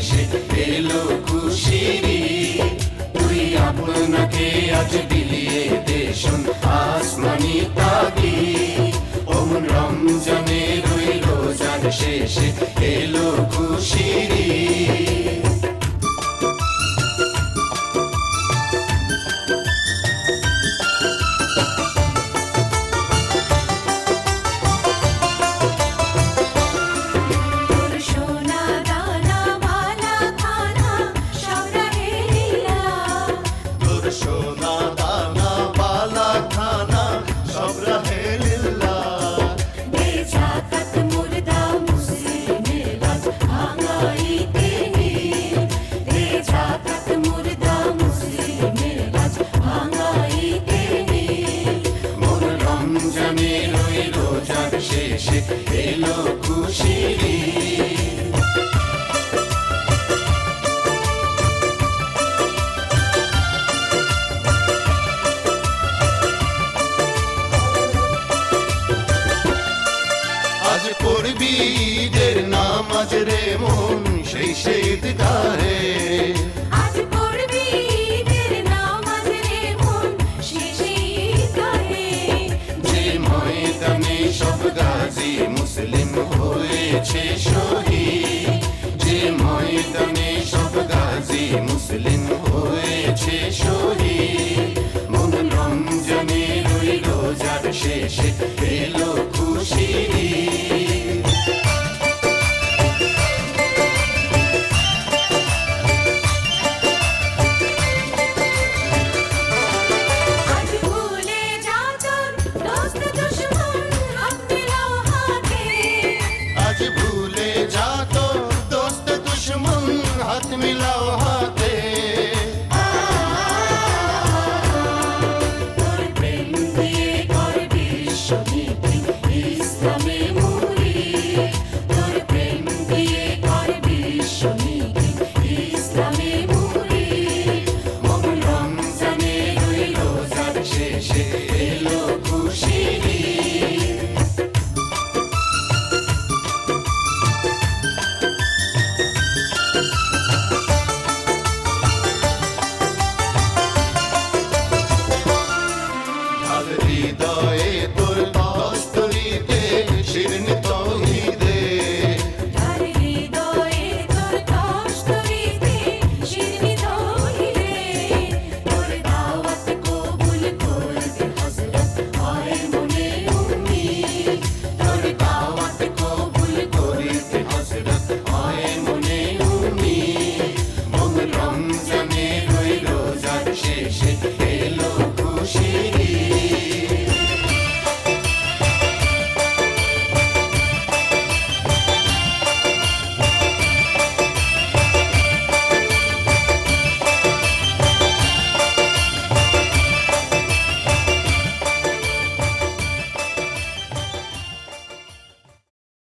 এসে এলো খুশিরি। তুই আপনাকে আজ বিলিয়ে দেশন আসমানি তাকি অমন রমজানের রোজার শেষে এলো জমজমে রই রোজার শেষে এলো খুশির আজ করবি ঈদের নামাজ রে মন, সেই সেই দিদা হয়েছে শহীদ। যে ময়দানে সব গাজী মুসলিম হয়েছে শহীদ।